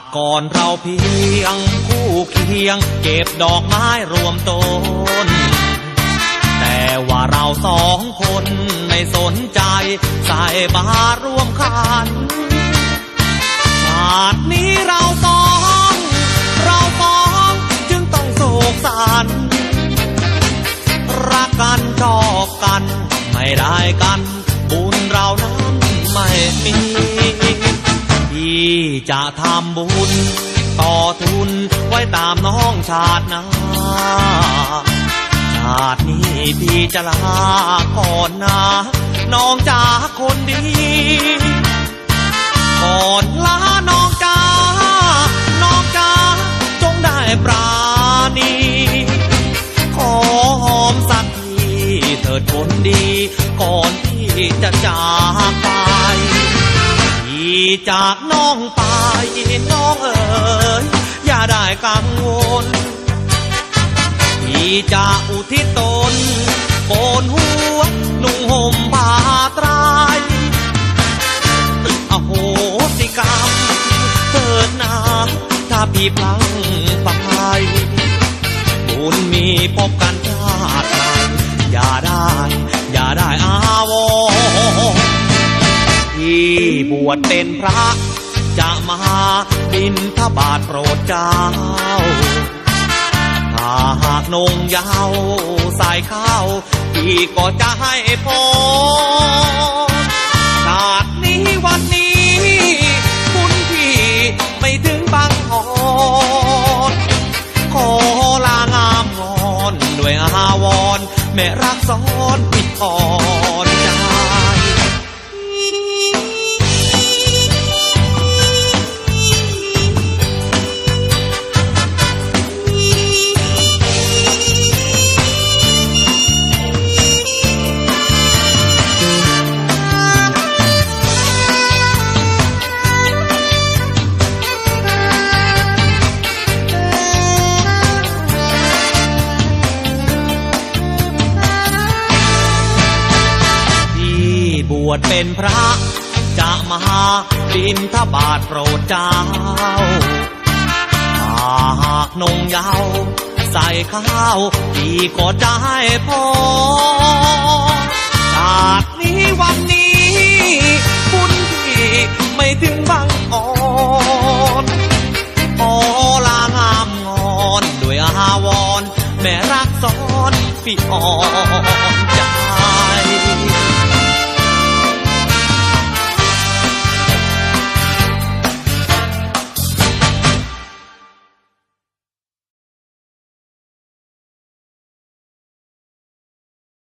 ติก่อนเราเพียงคู่เคียง เก็บดอกไม้รวมต้น แต่ว่าเราสองคนไม่สนใจ ใส่บาตรร่วมขันชาตินี้เราสอง เราสองจึงต้องโศกสันรักกันชอบกัน ไม่ได้กัน บุญเรานั้นไม่มี ที่จะทำบุญ ต่อทุนไว้ตามน้องชาตินาชาตินี้พี่จะลาก่อนนะน้องจาคนดีก่อนลาน้องจ้าน้องจ้าจงได้ปราณีขอหอมสักทีเถิดคนดี ก่อนที่จะจากไป จากน้องไปน้องเอ๋ยอย่าได้กังวลที่จะอุทิศตนโกนหัวนุ่งห่มผ้าไตรอโหสิกรรมเถิดนาถ้าพี่พลังไปบุญมีพบกันชาติใหม่อย่าได้ อย่าได้อา วชเป็นพระ จะมาบินทบาทโปรดเจ้า ถ้าหากนงยาวใส่ข้าวพี่ก็จะให้พรชาตินี้วันนี้ คุณพี่ไม่ถึงบางทอนขอลางามงอน ด้วยอาวรแม่รักซ้อนผิดอ่อน วชเป็นพระ จะมาบินทบาทโปรดเจ้าถ้า หากนงยาวใส่ข้าวพี่ก็จะให้พอชาตินี้วันนี้บุญพี่ไม่ถึงบางอ่อนขอลางามงอน ด้วยอาวรแม่รักซ้อนพี่อ่อน